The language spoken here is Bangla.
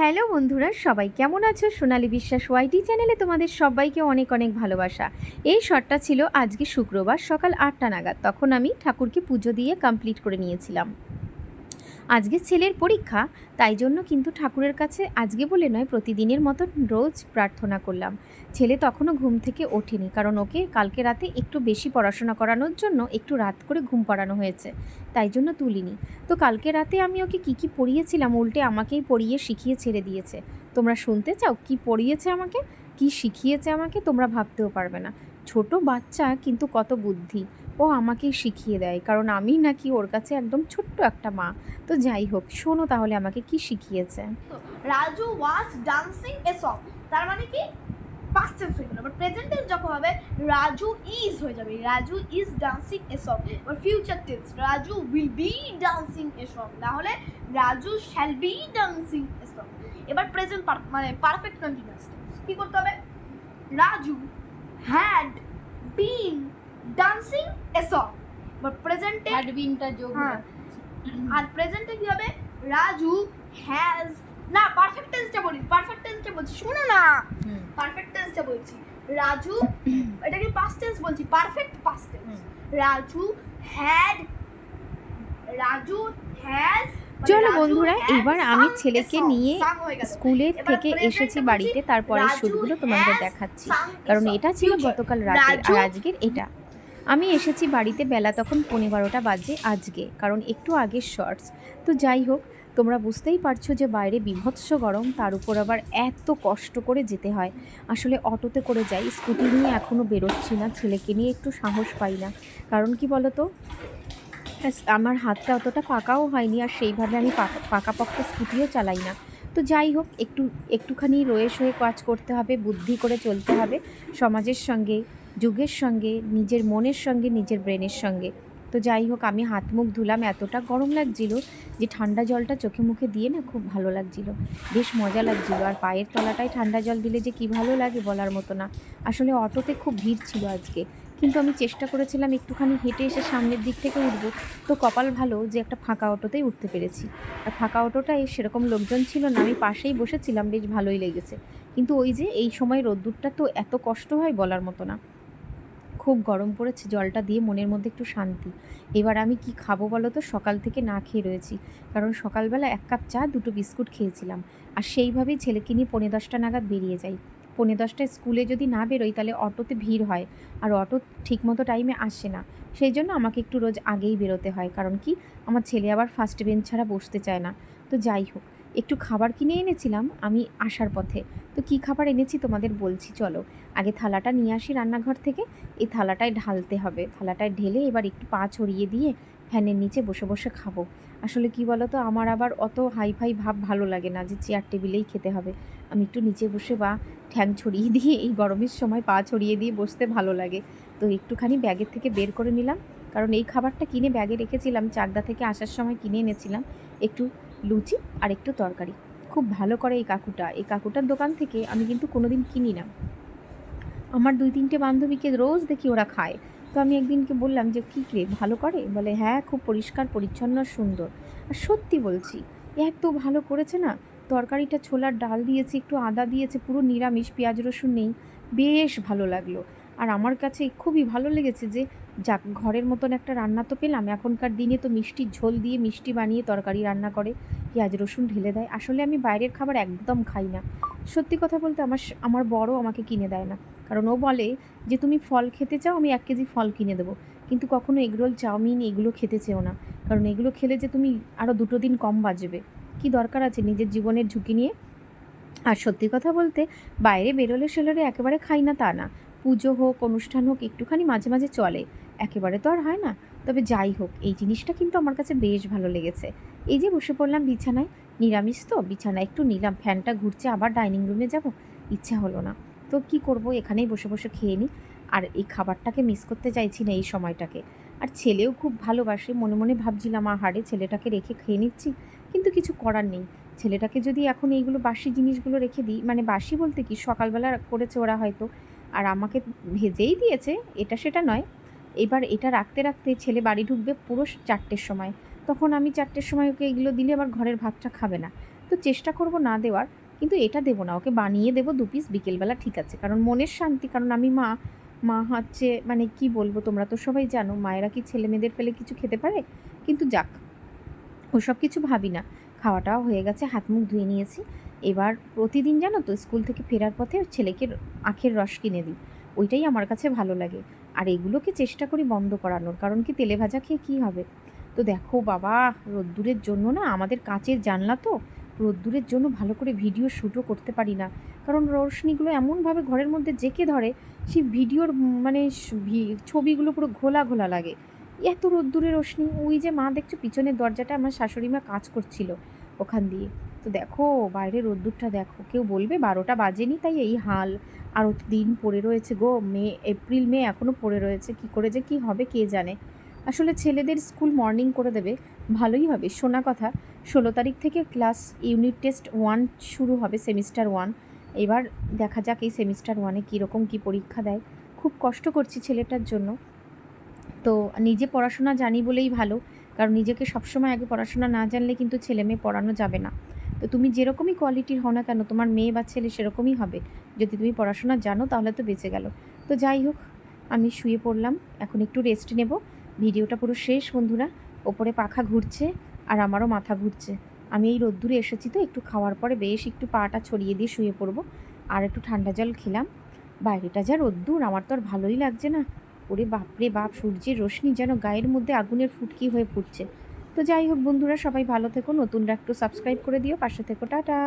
হ্যালো বন্ধুরা, সবাই কেমন আছো? সোনালী বিশ্বাস ওয়াইটি চ্যানেলে তোমাদের সবাইকে অনেক অনেক ভালোবাসা। এই শটটা ছিল আজকে শুক্রবার সকাল আটটা নাগাদ, তখন আমি ঠাকুরকে পুজো দিয়ে কমপ্লিট করে নিয়েছিলাম। আজকে ছেলের পরীক্ষা, তাই জন্য কিন্তু ঠাকুরের কাছে আজকে বলে নয়, প্রতিদিনের মতো রোজ প্রার্থনা করলাম। ছেলে তখনও ঘুম থেকে ওঠেনি, কারণ ওকে কালকে রাতে একটু বেশি পড়াশোনা করানোর জন্য একটু রাত করে ঘুম পাড়ানো হয়েছে, তাই জন্য তুলিনি। তো কালকে রাতে আমি ওকে কী কী পড়িয়েছিলাম, উল্টে আমাকেই পড়িয়ে শিখিয়ে ছেড়ে দিয়েছে। তোমরা শুনতে চাও কি পড়িয়েছে আমাকে? কি শিখিয়েছে আমাকে? তোমরা ভাবতেও পারবে না। ছোট বাচ্চা কিন্তু কত বুদ্ধি। ও আমাকেই শিখিয়ে দেয়, কারণ আমি নাকি ওর কাছে একদম ছোট্ট একটা মা। তো যাই হোক, শোনো তাহলে আমাকে কি শিখিয়েছে। Raju was dancing a song তার মানে কি? পাস্ট টেন্স হয়ে গেল বাট প্রেজেন্ট টেন্স যখন হবে, রাজু ইজ হয়ে যাবে। Raju is dancing a song এবার future tense Raju will be dancing a song তাহলে Raju shall be dancing a song এবার প্রেজেন্ট মানে পারফেক্ট কন্টিনিউয়াস কি করতে হবে? Raju had been dancing a song এবার প্রেজেন্টে হ্যাডবিনটা যোগ হ্যাঁ। আর প্রেজেন্টে কি হবে? রাজু হ্যাজ না পারফেক্ট টেন্সটা বলি পারফেক্ট টেন্সটা বলছি। শোনো না। পারফেক্ট টেন্সটা বলছি। রাজু এটা কি পাস্ট টেন্স বলছি perfect past tense Raju had Raju has চলো বন্ধুরা এবার আমি ছেলেকে নিয়ে স্কুলের থেকে এসেছি বাড়িতে তারপরে শ্যুটগুলো তোমাদের দেখাচ্ছি। কারণ এটা ছিল গতকাল রাতে আর আজকের এটা। আমি এসেছি বাড়িতে বেলা তখন পনেরো বারোটা বাজে আজকে কারণ একটু আগের শর্টস। তো যাই হোক তোমরা বুঝতেই পারছ যে বাইরে বিভৎস গরম তার উপর আবার এত কষ্ট করে যেতে হয়। আসলে অটোতে করে যাই স্কুটি নিয়ে এখনও বেরোচ্ছি না ছেলেকে নিয়ে একটু সাহস পাই না। কারণ কি বলো তো ব্যাস, আমার হাতটা অতটা পাকাও হয়নি আর সেইভাবে আমি পাকা পাকাপোক্ত স্কুটিও চালাই না। তো যাই হোক, একটু, একটুখানি রয়ে সয়ে কাজ করতে হবে, বুদ্ধি করে চলতে হবে সমাজের সঙ্গে, যুগের সঙ্গে, নিজের মনের সঙ্গে, নিজের ব্রেনের সঙ্গে। তো যাই হোক, আমি হাত মুখ ধুলাম, এতটা গরম লাগছিল যে ঠান্ডা জলটা চোখে মুখে দিয়ে না খুব ভালো লাগছিল। বেশ মজা লাগছিল আর পায়ের তলাটায় ঠান্ডা জল দিলে যে কী ভালো লাগে বলার মতো না। আসলে অটোতে খুব ভিড় ছিল আজকে। কিন্তু আমি চেষ্টা করেছিলাম একটুখানি হেঁটে এসে সামনের দিক থেকে উঠবো। তো কপাল ভালো যে একটা ফাঁকা অটোতেই উঠতে পেরেছি। আর ফাঁকা অটোটায় সেরকম লোকজন ছিল না, আমি পাশেই বসেছিলাম, বেশ ভালোই লেগেছে। কিন্তু ওই যে এই সময় রোদ্দুরটা তো এত কষ্ট হয় বলার মতো না। খুব গরম পড়েছে, জলটা দিয়ে মনের মধ্যে একটু শান্তি। এবার আমি কি খাব বলো তো, সকাল থেকে না খেয়ে রয়েছি। কারণ সকালবেলা এক কাপ চা, দুটো বিস্কুট খেয়েছিলাম। আর সেইভাবেই ছেলেকে নিয়ে পৌনে দশটা নাগাদ বেরিয়ে যাই। পৌনে দশটায় স্কুলে যদি না বেরোই, তাহলে অটোতে ভিড় হয়। আর অটো ঠিকমতো টাইমে আসে না। সেই জন্য আমাকে একটু রোজ আগেই বেরোতে হয়। কারণ কি? আমার ছেলে আবার ফার্স্ট বেঞ্চ ছাড়া বসতে চায় না। তো যাই হোক, একটু খাবার কিনে এনেছিলাম আমি আসার পথে। তো কী খাবার এনেছি তোমাদের বলছি, চলো। আগে থালাটা নিয়ে আসি রান্নাঘর থেকে। এই থালাটায় ঢালতে হবে। থালাটায় ঢেলে এবার একটু পা ছড়িয়ে দিয়ে ফ্যানের নিচে বসে বসে খাব। আসলে কি বলো তো আমার আবার অত হাই ফাই ভাব ভালো লাগে না যে চেয়ার টেবিলেই খেতে হবে। আমি একটু নিচে বসে বা ঠ্যাং ছড়িয়ে দিয়ে এই গরমের সময় পা ছড়িয়ে দিয়ে বসতে ভালো লাগে। তো একটুখানি ব্যাগের থেকে বের করে নিলাম। কারণ এই খাবারটা কিনে ব্যাগে রেখেছিলাম, চাকদা থেকে আসার সময় কিনে এনেছিলাম। একটু লুচি আর একটু তরকারি। খুব ভালো করে এই কাকুটা। এই কাকুটার দোকান থেকে আমি কিন্তু কোনোদিন কিনি না। আমার দুই তিনটে বান্ধবীকে রোজ দেখি ওরা খায়। তো আমি একদিনকে বললাম যে, কী রে, ভালো করে? বলে হ্যাঁ খুব পরিষ্কার, পরিচ্ছন্ন, সুন্দর। আর সত্যি বলছি এত ভালো করেছে না, তরকারিটা ছোলার ডাল দিয়েছে, একটু আদা দিয়েছে, পুরো নিরামিষ, পেঁয়াজ রসুন নেই, বেশ ভালো লাগল। আর আমার কাছে খুবই ভালো লেগেছে যে, যাক, ঘরের মতন একটা রান্না তো পেলাম, এখনকার দিনে তো মিষ্টির ঝোল দিয়ে মিষ্টি বানিয়ে তরকারি রান্না করে, পেঁয়াজ রসুন ঢেলে দেয়। আসলে আমি বাইরের খাবার একদম খাই না। সত্যি কথা বলতে আমার আমার বড় আমাকে কিনে দেয় না। কারণ ও বলে যে, তুমি ফল খেতে চাও, আমি এক কেজি ফল কিনে দেবো। কিন্তু কখনো এগরোল চাউমিন এগুলো খেতে চেও না। কারণ এগুলো খেলে যে, তুমি আরও দুটো দিন কম বাজবে কি দরকার আছে নিজের জীবনের ঝুঁকি নিয়ে? আর সত্যি কথা বলতে, বাইরে বেরোলে সেলোরে একেবারে খাই না তা না। পুজো হোক, অনুষ্ঠান হোক, একটুখানি মাঝে মাঝে চলে। একেবারে তো আর হয় না। তবে যাই হোক, এই জিনিসটা কিন্তু আমার কাছে বেশ ভালো লেগেছে। এই যে, বসে পড়লাম বিছানায়। নিরামিষ তো? বিছানায় একটু নিলাম। ফ্যানটা ঘুরছে, আবার ডাইনিং রুমে যাব? ইচ্ছা হলো না। তো কি করব? এখানেই বসে বসে খেয়ে নিই আর এই খাবারটাকে মিস করতে চাইছি না এই সময়টাকে। আর ছেলেও খুব ভালোবাসে। মনে মনে ভাবছিলাম আহারে ছেলেটাকে রেখে খেয়ে নিচ্ছি। কিন্তু কিছু করার নেই। ছেলেটাকে যদি এখন এইগুলো বাসি জিনিসগুলো রেখে দিই মানে বাসি বলতে কি, সকালবেলা করেছে ওরা হয়তো। আর আমাকে ভেজেই দিয়েছে, এটা সেটা নয়। এবার এটা রাখতে রাখতে ছেলে বাড়ি ঢুকবে পুরো চারটের সময়। তখন আমি চারটের সময় ওকে এগুলো দিলে আবার ঘরের ভাতটা খাবে না। তো চেষ্টা করব না দেওয়ার। কিন্তু এটা দেবো না, ওকে বানিয়ে দেবো দু পিস বিকেলবেলা ঠিক আছে। কারণ মনের শান্তি, কারণ আমি মা মা হচ্ছে মানে কি বলব, তোমরা তো সবাই জানো, মায়েরা কি ছেলে মেয়েদের পেলে কিছু খেতে পারে? কিন্তু যাক ওসব কিছু ভাবি না। খাওয়াটাও হয়ে গেছে, হাত মুখ ধুয়ে নিয়েছি। এবার প্রতিদিন জানো তো, স্কুল থেকে ফেরার পথে ছেলেকে আখের রস কিনে দিই। ওইটাই আমার কাছে ভালো লাগে। আর এগুলোকে চেষ্টা করি বন্ধ করানোর, কারণ কি তেলে ভাজা খেয়ে কী হবে? তো দেখো বাবা, রোদ্দুরের জন্য না আমাদের কাচের জানলা তো রোদ্দুরের জন্য ভালো করে ভিডিও শ্যুটও করতে পারি না। কারণ রোশনিগুলো এমনভাবে ঘরের মধ্যে জেঁকে ধরে, সেই ভিডিওর মানে ছবিগুলো পুরো ঘোলা ঘোলা লাগে। এত রোদ্দুরে রোশনি, ওই যে মা দেখছ পিছনের দরজাটা আমার শাশুড়ি মা কাজ করছিল ওখান দিয়ে। তো দেখো বাইরে রোদ্দুরটা দেখো, কেউ বলবে বারোটা বাজেনি তাই এই হাল। আরও দিন পড়ে রয়েছে গো, মে, এপ্রিল, মে এখনও পড়ে রয়েছে, কি করে যে কি হবে কে জানে। আসলে ছেলেদের স্কুল মর্নিং করে দেবে, ভালোই হবে। শোনা কথা, ষোলো তারিখ থেকে ক্লাস ইউনিট টেস্ট ওয়ান শুরু হবে সেমিস্টার ওয়ান। এবার দেখা যাক এই সেমিস্টার ওয়ানে কীরকম কী পরীক্ষা দেয়। খুব কষ্ট করছি ছেলেটার জন্য। তো নিজে পড়াশোনা জানি বলেই ভালো, কারণ নিজেকে সবসময় আগে পড়াশোনা না জানলে কিন্তু ছেলে মেয়ে পড়ানো যাবে না। তো তুমি যেরকমই কোয়ালিটির হও না কেন, তোমার মেয়ে বা ছেলে সেরকমই হবে। যদি তুমি পড়াশোনা জানো তাহলে তো বেঁচে গেল। তো যাই হোক, আমি শুয়ে পড়লাম, এখন একটু রেস্ট নেব। ভিডিওটা পুরো শেষ, বন্ধুরা। ওপরে পাখা ঘুরছে আর আমারও মাথা ঘুরছে। আমি এই রোদ্দুরে এসেছি তো, একটু খাওয়ার পরে বেশ একটু পাটা ছড়িয়ে দিয়ে শুয়ে পড়ব আর একটু ঠান্ডা জল খেলাম। বাইরেটা যা রোদ্দুর, আমার তো আর ভালোই লাগছে না। ওরে বাপরে বাপ, সূর্যের রোশনি যেন গায়ের মধ্যে আগুনের ফুটকি হয়ে ফুটছে। তো যাই হোক, বন্ধুরা, সবাই ভালো থেকো, নতুনরা একটু সাবস্ক্রাইব করে দিও। পাশে থেকো, টাটা।